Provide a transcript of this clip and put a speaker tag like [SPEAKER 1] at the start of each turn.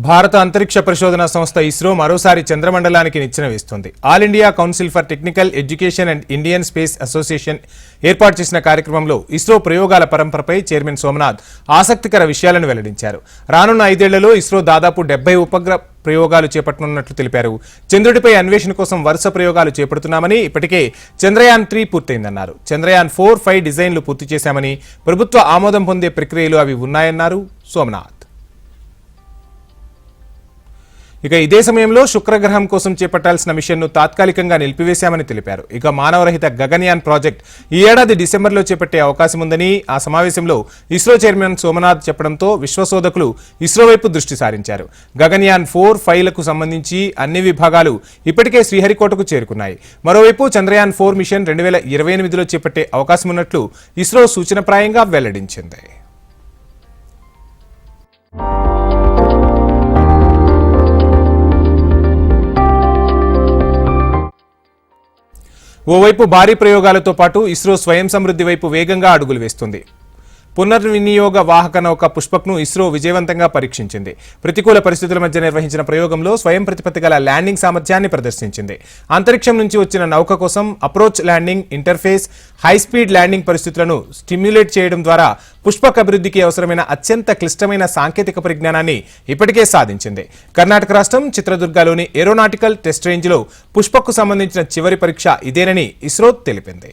[SPEAKER 1] భారత అంతరిక్ష పరిశోధన సంస్థ ఇస్రో మరోసారి చంద్రమండలానికి నిచ్చెన వేస్తుంది. All India Council for Technical Education and Indian Space Association ఏర్పాటు చేసిన కార్యక్రమంలో ఇస్రో ప్రయోగాల పరంపరపై చైర్మన్ సోమనాథ్ ఆసక్తికర విషయాలను వెల్లడించారు. రానున్న ఐదేళ్ళలో ఇస్రో దాదాపు డెబ్బై ఉపగ్రహ ప్రయోగాలు చేపట్టనున్నట్లు తెలిపారు. చంద్రుడిపై అన్వేషణ కోసం వరుస ప్రయోగాలు చేపడుతున్నామని ఇప్పటికే చంద్రయాన్ త్రీ పూర్తయిందన్నారు. చంద్రయాన్ ఫోర్ ఫైవ్ డిజైన్లు పూర్తి చేశామని ప్రభుత్వ ఆమోదం పొందే ప్రక్రియలు అవి ఉన్నాయన్నారు సోమనాథ్. ఇక ఇదే సమయంలో శుక్రగ్రహం కోసం చేపట్టాల్సిన మిషన్ను తాత్కాలికంగా నిలిపివేశామని తెలిపారు. ఇక మానవరహిత గగన్యాన్ ప్రాజెక్ట్ ఈ ఏడాది డిసెంబర్లో చేపట్టే అవకాశం ఉందని ఆ సమావేశంలో ఇస్రో చైర్మన్ సోమనాథ్ చెప్పడంతో విశ్వశోధకులు ఇస్రో వైపు దృష్టి సారించారు. గగన్యాన్ ఫోర్ ఫైవ్లకు సంబంధించి అన్ని విభాగాలు ఇప్పటికే శ్రీహరికోటకు చేరుకున్నాయి. మరోవైపు చంద్రయాన్ ఫోర్ మిషన్ రెండు వేల ఇరవై ఎనిమిదిలో చేపట్టే అవకాశం ఉన్నట్లు ఇస్రో సూచనప్రాయంగా వెల్లడించింది. ఓవైపు భారీ ప్రయోగాలతో పాటు ఇస్రో స్వయం సమృద్ధి వైపు వేగంగా అడుగులు వేస్తుంది. పునర్వినియోగ వాహక నౌక పుష్పక్ను ఇస్రో విజయవంతంగా పరీక్షించింది. ప్రతికూల పరిస్థితుల మధ్య నిర్వహించిన ప్రయోగంలో స్వయం ప్రతిపత్తి గల ల్యాండింగ్ సామర్థ్యాన్ని ప్రదర్శించింది. అంతరిక్షం నుంచి వచ్చిన నౌక కోసం approach landing interface high speed landing పరిస్థితులను స్టిమ్యులేట్ చేయడం ద్వారా పుష్పక్ అభివృద్ధికి అవసరమైన అత్యంత క్లిష్టమైన సాంకేతిక పరిజ్ఞానాన్ని ఇప్పటికే సాధించింది. కర్ణాటక రాష్ట్రం చిత్రదుర్గలోని ఏరోనాటికల్ టెస్ట్ రేంజ్లో పుష్పక్కు సంబంధించిన చివరి పరీక్ష ఇదేనని ఇస్రో తెలిపింది.